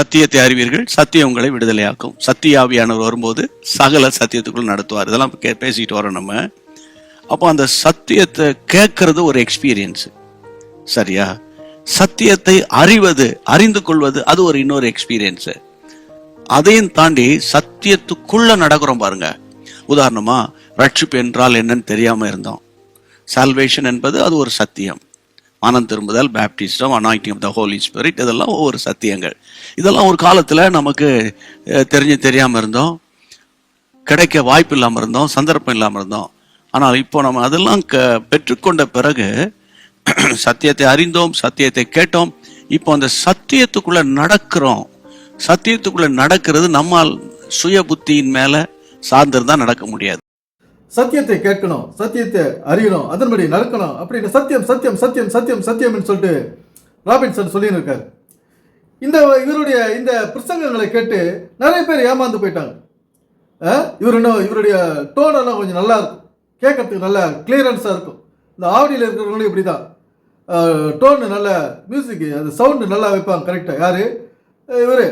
சத்தியத்தை அறிவீர்கள் சத்தியம் உங்களை விடுதலையாக்கும். சத்தியாவியானவர் வரும்போது சகல சத்தியத்துக்குள் நடத்துவார். இதெல்லாம் கே பேசிட்டு வரோம் நம்ம. அப்போ அந்த சத்தியத்தை கேட்கறது ஒரு எக்ஸ்பீரியன்ஸ் சரியா? சத்தியத்தை அறிவது அறிந்து கொள்வது அது ஒரு இன்னொரு எக்ஸ்பீரியன்ஸ் அதையும் தாண்டி சத்தியத்துக்குள்ள நடக்கிறோம் பாருங்க. உதாரணமா ரட்சிப்பு என்றால் என்னன்னு தெரியாம இருந்தோம். சால்வேஷன் என்பது அது ஒரு சத்தியம். மனம் திரும்புதல் baptism anointing of the Holy Spirit இதெல்லாம் ஒவ்வொரு சத்தியங்கள். இதெல்லாம் ஒரு காலத்தில் நமக்கு தெரிஞ்சு தெரியாமல் இருந்தோம். கிடைக்க வாய்ப்பு இல்லாமல் இருந்தோம் சந்தர்ப்பம் இல்லாமல் இருந்தோம். ஆனால் இப்போ நம்ம அதெல்லாம் க பெற்றுக்கொண்ட பிறகு சத்தியத்தை அறிந்தோம் சத்தியத்தை கேட்டோம். இப்போ அந்த சத்தியத்துக்குள்ள நடக்கிறோம். சத்தியத்துக்குள்ள நடக்கிறது நம்மால் சுய புத்தியின் மேலே சார்ந்திருந்தால் நடக்க முடியாது. சத்தியத்தை கேட்கணும் சத்தியத்தை அறியணும் அதன்படி நடக்கணும் அப்படின்னு சத்தியம் சத்தியம் சத்தியம் சத்தியம் சத்தியம்னு சொல்லிட்டு ராபின்சன் சொல்லியிருக்கார். இந்த இவருடைய இந்த பிரசங்கங்களை கேட்டு நிறைய பேர் ஏமாந்து போயிட்டாங்க. இவர் இன்னும் இவருடைய டோன் எல்லாம் கொஞ்சம் நல்லா இருக்கும். கேட்கறதுக்கு நல்லா கிளியரன்ஸாக இருக்கும். இந்த ஆவடியில் இருக்கிறவங்களும் இப்படி தான் டோனு நல்ல மியூசிக் அந்த சவுண்டு நல்லா வைப்பாங்க கரெக்டாக யார்? இவர்.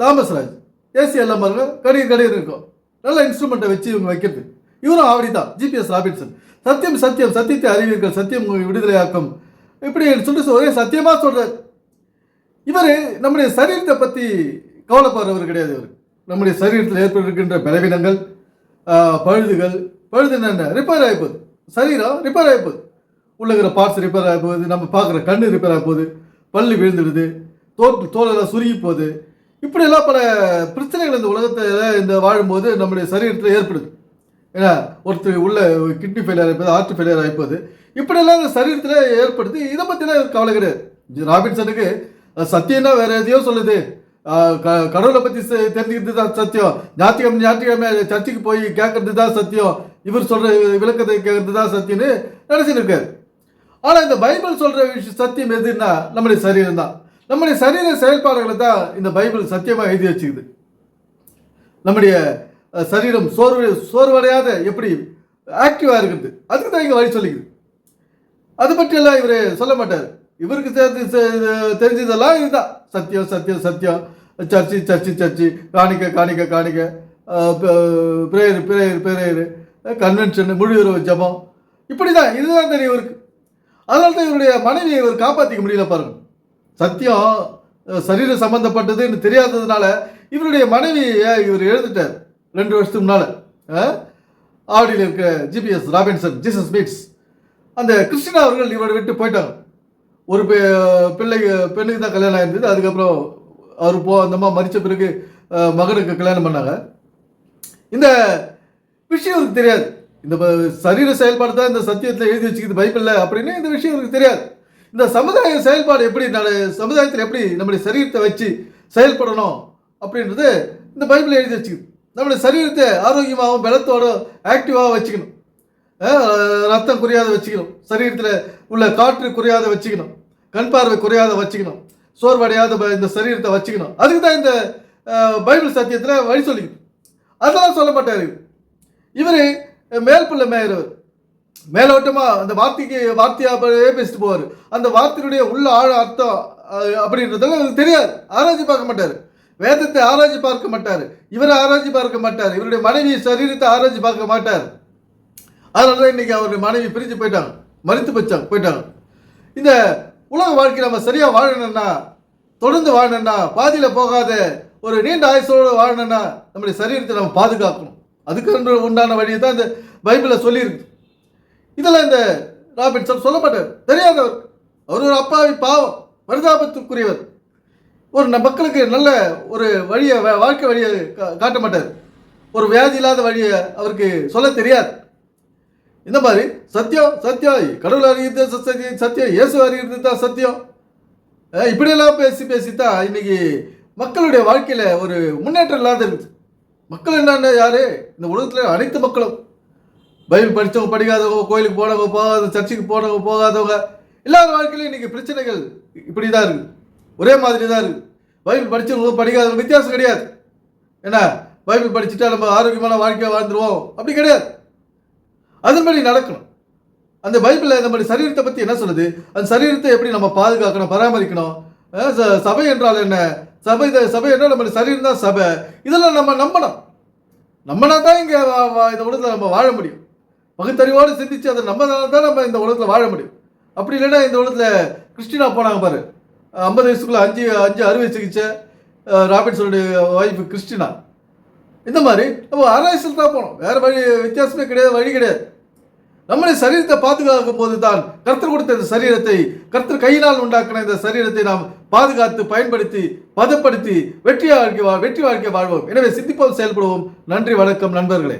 தாமஸ் ராஜ். ஏசி எல்லாம் பாருங்க கடிகர் கடிகர் இருக்கும். நல்ல இன்ஸ்ட்ருமெண்ட்டை வச்சு இவங்க வைக்கிறது. இவரும் ஆவடி தான் ஜிபிஎஸ் ராபின்சன் சத்தியம் சத்தியம் சத்தியத்தை அறிவீர்கள் சத்தியம் விடுதலையாக்கும். இப்படி சொல்லிட்டு ஒரே சத்தியமாக சொல்கிறார் இவர் நம்முடைய சரீரத்தை பற்றி கவலைப்படுறவர் கிடையாது இவர். நம்முடைய சரீரத்தில் ஏற்பட்டிருக்கின்ற பலவீனங்கள் பழுதுகள் பழுது என்ன ரிப்பேர் ஆகி போகுது சரீரம் ரிப்பேர் ஆகி போகுது இருக்கிற பார்ட்ஸ் ரிப்பேர் ஆகி போகுது நம்ம பார்க்குற கண்ணு ரிப்பேர் ஆகி போகுது பல்லு விழுந்துடுது. தோல் தோலெல்லாம் சுருங்கி போகுது. இப்படியெல்லாம் பல பிரச்சனைகள் இந்த உலகத்தில் இந்த வாழும்போது நம்முடைய சரீரத்தில் ஏற்படுது. ஏன்னா ஒருத்தர் உள்ள கிட்னி ஃபெயிலியர் ஆகிப்போது ஹார்ட் ஃபெயிலியர் ஆகிப்போது இப்படியெல்லாம் இந்த சரீரத்தில் ஏற்படுது. இதை பற்றிலாம் கவலை கிடையாது. ராபின்சனுக்கு சத்தியம்னா வேற எதையோ சொல்லுது. க- கடவுளை பற்றி தெரிஞ்சுக்கிறது தான் சத்தியம். ஞாயிற்றுக்கிழமை ஞாயிற்றுக்கிழமை சர்ச்சுக்கு போய் கேட்கறது தான் சத்தியம். இவர் சொல்கிற விளக்கத்தை கேட்கறது தான் சத்தியம்னு நினச்சிட்டு இருக்காரு. ஆனால் இந்த பைபிள் சொல்கிற விஷயம் சத்தியம் எதுன்னா நம்முடைய சரீரம் தான் நம்முடைய சரீர செயல்பாடுகளை தான் இந்த பைபிள் சத்தியமாக எழுதி வச்சுக்குது. நம்முடைய சரீரம் சோர்வு சோர்வடையாத எப்படி ஆக்டிவாக இருக்குது. அதுக்கு தான் இங்கே வழி சொல்லிக்குது. அது பற்றியெல்லாம் இவர் சொல்ல மாட்டார். இவருக்கு தெரிஞ்சு தெரிஞ்சதெல்லாம் இதுதான். சத்தியம் சத்தியம் சத்தியம். சர்ச்சி சர்ச்சி சர்ச்சி. காணிக்க காணிக்க காணிக்க. Prayer prayer prayer. கன்வென்ஷன் முழுவீரவு ஜபம். இப்படி தான் இதுதான் தெரியும் இவருக்கு. அதனால தான் இவருடைய மனைவியை இவர் காப்பாற்றிக்க முடியல பாருங்கள் சத்தியம் சரீரம் சம்மந்தப்பட்டதுன்னு தெரியாததுனால இவருடைய மனைவியை இவர் எழுதிட்டார் ரெண்டு வருஷத்துக்கு முன்னால். ஆடியில் இருக்க ஜிபிஎஸ் ராபின்சன் ஜீசஸ் மீட்ஸ் அந்த கிறிஸ்டினா அவர்கள் இவரை விட்டு போயிட்டாங்க. ஒரு பெ- பிள்ளை பெண்ணுக்கு தான் கல்யாணம் ஆயிருந்தது. அதுக்கப்புறம் அவர் போ அந்த அம்மா மறித்த பிறகு மகனுக்கு கல்யாணம் பண்ணாங்க. இந்த விஷயம் இவருக்கு தெரியாது. இந்த சரீர செயல்பாடு தான் இந்த சத்தியத்தில் எழுதி வச்சுக்கிது பைபிளில். அப்படின்னு இந்த விஷயம் இவருக்கு தெரியாது. இந்த சமுதாய செயல்பாடு எப்படி சமுதாயத்தில் எப்படி நம்முடைய சரீரத்தை வச்சு செயல்படணும் அப்படின்றது இந்த பைபிள் எழுதி வச்சுக்குது நம்முடைய சரீரத்தை ஆரோக்கியமாகவும் பலத்தோடும் ஆக்டிவாக வச்சுக்கணும். ரத்தம் குறையாத வச்சுக்கணும். சரீரத்தில் உள்ள காற்று குறையாத வச்சுக்கணும். கண் பார்வை குறையாத வச்சுக்கணும். சோர்வடையாத ப- இந்த சரீரத்தை வச்சுக்கணும். அதுக்கு தான் இந்த பைபிள் சத்தியத்தில் வழி சொல்லிக்கணும் அதெல்லாம் சொல்ல மாட்டார் இவர் மேல் பிள்ளை மேலோட்டமாக அந்த வார்த்தைக்கு வார்த்தையாகவே பேசிட்டு போவார். அந்த வார்த்தையுடைய உள்ள ஆழ அர்த்தம் அப்படின்றதெல்லாம் அவருக்கு தெரியாது. ஆராய்ச்சி பார்க்க மாட்டார். வேதத்தை ஆராய்ச்சி பார்க்க மாட்டார். இவரை ஆராய்ச்சி பார்க்க மாட்டார். இவருடைய மனைவி சரீரத்தை ஆராய்ச்சி பார்க்க மாட்டார். அதனால தான் இன்றைக்கி அவருடைய மனைவி பிரிஞ்சு போயிட்டாங்க. மறித்து போச்சாங்க போயிட்டாங்க. இந்த உலக வாழ்க்கை நம்ம சரியாக வாழணும்னா தொடர்ந்து வாழணும்னா பாதியில் போகாத ஒரு நீண்ட ஆயுசோடு வாழணும்னா நம்முடைய சரீரத்தை நம்ம பாதுகாக்கணும். அதுக்கு உண்டான வழியை தான் இந்த பைபிளில் சொல்லியிருக்கு. இதெல்லாம் இந்த ராபின்சன் சொல்ல மாட்டார் தெரியாதவர். அவர் ஒரு அப்பாவி பாவம் பரிதாபத்துக்குரியவர் ஒரு ந- மக்களுக்கு நல்ல ஒரு வழியை வாழ்க்கை வழியை கா- காட்ட மாட்டார். ஒரு வியாதி இல்லாத வழியை அவருக்கு சொல்ல தெரியாது. இந்த மாதிரி சத்தியம் சத்தியம். கடவுள் அறிகிறது தான் சத்தியம் சத்தியம். இயேசு அறிகிறது தான் சத்தியம். இப்படியெல்லாம் பேசி பேசி தான் இன்னைக்கு மக்களுடைய வாழ்க்கையில் ஒரு முன்னேற்றம் இல்லாத இருக்குது மக்கள் என்னென்ன யார்? இந்த உலகத்தில் அனைத்து மக்களும். பைபிள் படித்தவங்க படிக்காதவங்க கோயிலுக்கு போனவங்க போகாத சர்ச்சுக்கு போனவங்க போகாதவங்க எல்லார் வாழ்க்கையிலும் இன்னைக்கு பிரச்சனைகள் இப்படி தான் இருக்குது ஒரே மாதிரி தான் இருக்குது பைபிள் படித்தவங்க படிக்காதவங்க வித்தியாசம் கிடையாது. என்ன பைபிள் படிச்சுட்டா நம்ம ஆரோக்கியமான வாழ்க்கையை வாழ்ந்துருவோம். அப்படி கிடையாது. அதன்படி நடக்கணும். அந்த பைபிளில் நம்முடைய சரீரத்தை பற்றி என்ன சொல்லுது? அந்த சரீரத்தை எப்படி நம்ம பாதுகாக்கணும் பராமரிக்கணும்? ச- சபை என்றால் என்ன? சபை சபை என்றால் நம்ம சரீரம் தான் சபை. இதெல்லாம் நம்ம நம்பணும். நம்மனா தான் இங்கே இந்த உலகத்தில் நம்ம வாழ முடியும். பகுத்தறிவோடு சிந்திச்சு அதை நம்பனால தான் நம்ம இந்த உலகத்தில் வாழ முடியும். அப்படி இல்லைன்னா இந்த உலகத்தில் கிறிஸ்டினா போனாங்க பாரு. ஐம்பது வயசுக்குள்ள அஞ்சு அஞ்சு அறுவை சிகிச்சை அஹ் ராபின்சனுடைய ஒய்ஃப் கிறிஸ்டினா. இந்த மாதிரி நம்ம அரசியல் தான் போனோம். வேறு வழி வித்தியாசமே கிடையாது வழி கிடையாது. நம்மளை சரீரத்தை பாதுகாக்கும் போது தான் கர்த்தர் கொடுத்த இந்த சரீரத்தை கர்த்தர் கையினால் உண்டாக்கின இந்த சரீரத்தை நாம் பாதுகாத்து பயன்படுத்தி பதப்படுத்தி வெற்றி வாழ்க்கை வெற்றி வாழ்க்கை வாழ்வோம். எனவே சிந்திப்போம் செயல்படுவோம். நன்றி வணக்கம் நண்பர்களே.